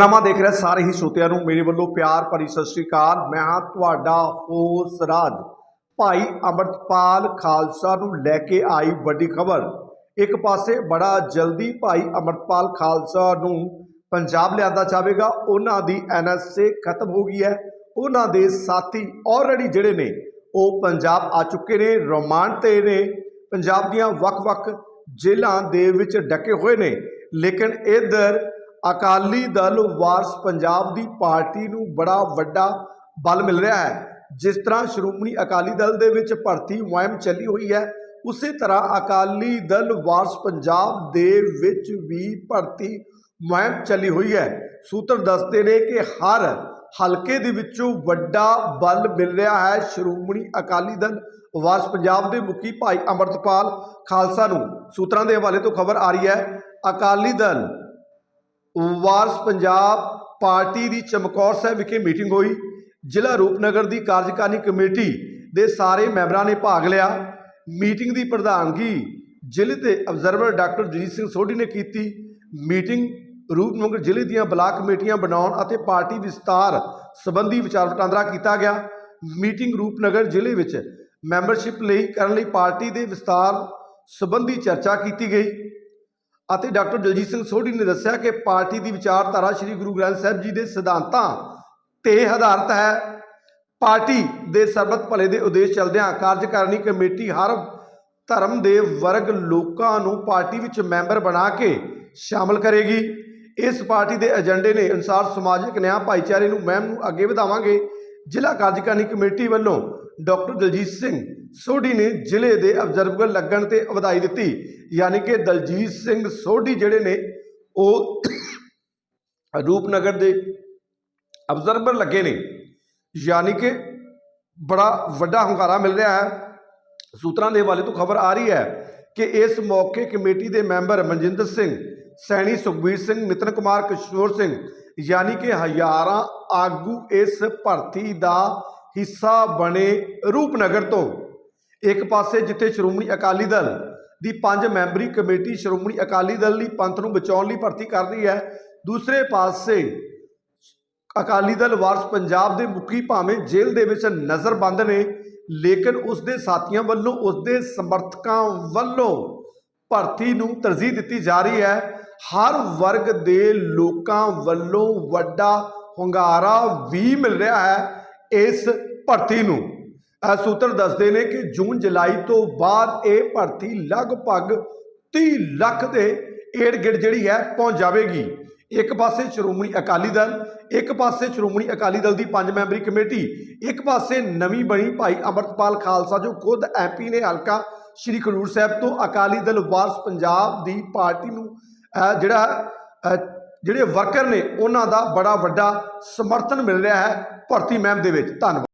ਖਬਰਨਾਮਾ ਦੇਖ ਰਹੇ ਸਾਰੇ ਹੀ ਸਰੋਤਿਆਂ ਨੂੰ ਮੇਰੇ ਵੱਲੋਂ ਪਿਆਰ ਭਰੀ ਸਤਿ ਸ੍ਰੀ ਅਕਾਲ। ਮੈਂ ਹਾਂ ਤੁਹਾਡਾ ਹੋਸ ਰਾਜ। ਭਾਈ ਅਮਰਤਪਾਲ ਖਾਲਸਾ ਨੂੰ ਲੈ ਕੇ ਆਈ ਵੱਡੀ ਖਬਰ। ਇੱਕ ਪਾਸੇ ਬੜਾ ਜਲਦੀ ਭਾਈ ਅਮਰਤਪਾਲ ਖਾਲਸਾ ਨੂੰ ਪੰਜਾਬ ਲਿਆਂਦਾ ਜਾਵੇਗਾ। ਉਹਨਾਂ ਦੀ ਐਨਐਸਏ ਖਤਮ ਹੋ ਗਈ ਹੈ। ਉਹਨਾਂ ਦੇ ਸਾਥੀ ਆਲਰੇਡੀ ਜਿਹੜੇ ਨੇ, ਉਹ ਪੰਜਾਬ ਆ ਚੁੱਕੇ ਨੇ ਰਿਮਾਂਡ ਤੇ ਨੇ। ਪੰਜਾਬ ਦੀਆਂ ਵੱਖ-ਵੱਖ ਜੇਲ੍ਹਾਂ ਦੇ ਵਿੱਚ ਡਕੇ ਹੋਏ ਨੇ। ਲੇਕਿਨ ਇਧਰ ਅਕਾਲੀ ਦਲ ਵਾਰਸ ਪੰਜਾਬ ਦੀ ਪਾਰਟੀ ਨੂੰ ਬੜਾ ਵੱਡਾ ਬਲ ਮਿਲ ਰਿਹਾ ਹੈ। ਜਿਸ ਤਰ੍ਹਾਂ ਸ਼੍ਰੋਮਣੀ ਅਕਾਲੀ ਦਲ ਦੇ ਵਿੱਚ ਭਰਤੀ ਮੁਹਿੰਮ ਚੱਲੀ ਹੋਈ ਹੈ, ਉਸੇ ਤਰ੍ਹਾਂ ਅਕਾਲੀ ਦਲ ਵਾਰਸ ਪੰਜਾਬ ਦੇ ਵਿੱਚ ਵੀ ਭਰਤੀ ਮੁਹਿੰਮ ਚੱਲੀ ਹੋਈ ਹੈ। ਸੂਤਰ ਦੱਸਦੇ ਨੇ ਕਿ ਹਰ ਹਲਕੇ ਦੇ ਵਿੱਚੋਂ ਵੱਡਾ ਬਲ ਮਿਲ ਰਿਹਾ ਹੈ ਸ਼੍ਰੋਮਣੀ ਅਕਾਲੀ ਦਲ ਵਾਰਸ ਪੰਜਾਬ ਦੇ ਮੁਖੀ ਭਾਈ ਅਮਰਤਪਾਲ ਖਾਲਸਾ ਨੂੰ। ਸੂਤਰਾਂ ਦੇ ਹਵਾਲੇ ਤੋਂ ਖਬਰ ਆ ਰਹੀ ਹੈ, ਅਕਾਲੀ ਦਲ ਵਾਰਸ ਪੰਜਾਬ ਪਾਰਟੀ ਦੀ ਚਮਕੌਰ ਸਾਹਿਬ ਵਿਖੇ ਮੀਟਿੰਗ ਹੋਈ। ਜ਼ਿਲ੍ਹਾ ਰੂਪਨਗਰ ਦੀ ਕਾਰਜਕਾਰਨੀ ਕਮੇਟੀ ਦੇ ਸਾਰੇ ਮੈਂਬਰਾਂ ਨੇ ਭਾਗ ਲਿਆ। ਮੀਟਿੰਗ ਦੀ ਪ੍ਰਧਾਨਗੀ ਜ਼ਿਲ੍ਹੇ ਦੇ ਅਬਜ਼ਰਵਰ ਡਾਕਟਰ ਜੀਤ ਸਿੰਘ ਸੋਢੀ ਨੇ ਕੀਤੀ। ਮੀਟਿੰਗ ਰੂਪਨਗਰ ਜ਼ਿਲ੍ਹੇ ਦੀਆਂ ਬਲਾਕ ਕਮੇਟੀਆਂ ਬਣਾਉਣ ਅਤੇ ਪਾਰਟੀ ਵਿਸਤਾਰ ਸੰਬੰਧੀ ਵਿਚਾਰ ਵਟਾਂਦਰਾ ਕੀਤਾ ਗਿਆ। ਮੀਟਿੰਗ ਰੂਪਨਗਰ ਜ਼ਿਲ੍ਹੇ ਵਿੱਚ ਮੈਂਬਰਸ਼ਿਪ ਲਈ ਕਰਨ ਲਈ ਪਾਰਟੀ ਦੇ ਵਿਸਤਾਰ ਸੰਬੰਧੀ ਚਰਚਾ ਕੀਤੀ ਗਈ। ਅਤੇ ਡਾਕਟਰ ਦਲਜੀਤ ਸਿੰਘ ਸੋਢੀ ਨੇ ਦੱਸਿਆ ਕਿ ਪਾਰਟੀ ਦੀ ਵਿਚਾਰਧਾਰਾ ਸ੍ਰੀ ਗੁਰੂ ਗ੍ਰੰਥ ਸਾਹਿਬ ਜੀ ਦੇ ਸਿਧਾਂਤਾਂ ਤੇ ਆਧਾਰਿਤ ਹੈ। ਪਾਰਟੀ ਦੇ ਸਰਬੱਤ ਭਲੇ ਦੇ ਉਦੇਸ਼ ਚਲਦਿਆਂ ਕਾਰਜਕਾਰਨੀ ਕਮੇਟੀ ਹਰ ਧਰਮ ਦੇ ਵਰਗ ਲੋਕਾਂ ਨੂੰ ਪਾਰਟੀ ਵਿੱਚ ਮੈਂਬਰ ਬਣਾ ਕੇ ਸ਼ਾਮਲ ਕਰੇਗੀ। ਇਸ ਪਾਰਟੀ ਦੇ ਏਜੰਡੇ ਨੇ ਅਨੁਸਾਰ ਸਮਾਜਿਕ ਨਿਆਂ ਭਾਈਚਾਰੇ ਨੂੰ ਮਹਿਮ ਨੂੰ ਅੱਗੇ ਵਧਾਵਾਂਗੇ। ਜ਼ਿਲ੍ਹਾ ਕਾਰਜਕਾਰਨੀ ਕਮੇਟੀ ਵੱਲੋਂ ਡਾਕਟਰ ਦਲਜੀਤ ਸਿੰਘ ਸੋਢੀ ਨੇ ਜ਼ਿਲ੍ਹੇ ਦੇ ਅਬਜ਼ਰਵਰ ਲੱਗਣ ਤੇ ਵਧਾਈ ਦਿੱਤੀ। ਯਾਨੀ ਕਿ ਦਲਜੀਤ ਸਿੰਘ ਸੋਢੀ ਜਿਹੜੇ ਨੇ, ਉਹ ਰੂਪਨਗਰ ਦੇ ਅਬਜ਼ਰਵਰ ਲੱਗੇ ਨੇ। ਯਾਨੀ ਕਿ ਬੜਾ ਵੱਡਾ ਹੁੰਗਾਰਾ ਮਿਲ ਰਿਹਾ ਹੈ। ਸੂਤਰਾਂ ਦੇ ਹਵਾਲੇ ਤੋਂ ਖਬਰ ਆ ਰਹੀ ਹੈ ਕਿ ਇਸ ਮੌਕੇ ਕਮੇਟੀ ਦੇ ਮੈਂਬਰ ਮਨਜਿੰਦਰ ਸਿੰਘ, ਸੈਣੀ ਸੁਖਬੀਰ ਸਿੰਘ, ਨਿਤਨ ਕੁਮਾਰ ਕਿਸ਼ੋਰ ਸਿੰਘ, ਯਾਨੀ ਕਿ ਹਜ਼ਾਰਾਂ ਆਗੂ ਇਸ ਭਰਤੀ ਦਾ ਹਿੱਸਾ ਬਣੇ ਰੂਪਨਗਰ ਤੋਂ। ਇੱਕ ਪਾਸੇ ਜਿੱਥੇ ਸ਼੍ਰੋਮਣੀ ਅਕਾਲੀ ਦਲ ਦੀ ਪੰਜ ਮੈਂਬਰੀ ਕਮੇਟੀ ਸ਼੍ਰੋਮਣੀ ਅਕਾਲੀ ਦਲ ਲਈ ਪੰਥ ਨੂੰ ਬਚਾਉਣ ਲਈ ਭਰਤੀ ਕਰ ਰਹੀ ਹੈ, ਦੂਸਰੇ ਪਾਸੇ ਅਕਾਲੀ ਦਲ ਵਾਰਸ ਪੰਜਾਬ ਦੇ ਮੁਖੀ ਭਾਵੇਂ ਜੇਲ੍ਹ ਦੇ ਵਿੱਚ ਨਜ਼ਰਬੰਦ ਨੇ, ਲੇਕਿਨ ਉਸ ਦੇ ਸਾਥੀਆਂ ਵੱਲੋਂ ਉਸ ਦੇ ਸਮਰਥਕਾਂ ਵੱਲੋਂ ਭਰਤੀ ਨੂੰ ਤਰਜੀਹ ਦਿੱਤੀ ਜਾ ਰਹੀ ਹੈ। ਹਰ ਵਰਗ ਦੇ ਲੋਕਾਂ ਵੱਲੋਂ ਵੱਡਾ ਹੁੰਗਾਰਾ ਵੀ ਮਿਲ ਰਿਹਾ ਹੈ ਇਸ ਭਰਤੀ ਨੂੰ। ਸੂਤਰ ਦੱਸਦੇ ਨੇ ਕਿ ਜੂਨ ਜੁਲਾਈ ਤੋਂ ਬਾਅਦ ਇਹ ਭਰਤੀ ਲਗਭਗ 30 ਲੱਖ ਦੇ ਏਡ ਗਿੜ ਜਿਹੜੀ ਹੈ ਪਹੁੰਚ ਜਾਵੇਗੀ। ਇੱਕ ਪਾਸੇ ਸ਼੍ਰੋਮਣੀ ਅਕਾਲੀ ਦਲ, ਇੱਕ ਪਾਸੇ ਸ਼੍ਰੋਮਣੀ ਅਕਾਲੀ ਦਲ ਦੀ ਪੰਜ ਮੈਂਬਰੀ ਕਮੇਟੀ, ਇੱਕ ਪਾਸੇ ਨਵੀਂ ਬਣੀ ਭਾਈ ਅਮਰਤਪਾਲ ਖਾਲਸਾ ਜੋ ਖੁਦ ਐਮਪੀ ਨੇ ਹਲਕਾ ਸ਼੍ਰੀ ਖਡੂਰ ਸਾਹਿਬ ਤੋਂ ਅਕਾਲੀ ਦਲ ਵਾਰਸ ਪੰਜਾਬ ਦੀ ਪਾਰਟੀ ਨੂੰ ਜਿਹੜਾ ਜਿਹੜੇ ਵਰਕਰ ਨੇ ਉਹਨਾਂ ਦਾ ਬੜਾ ਵੱਡਾ ਸਮਰਥਨ ਮਿਲ ਰਿਹਾ ਹੈ ਭਰਤੀ ਮਹਿਮ ਦੇ ਵਿੱਚ। ਧੰਨਵਾਦ।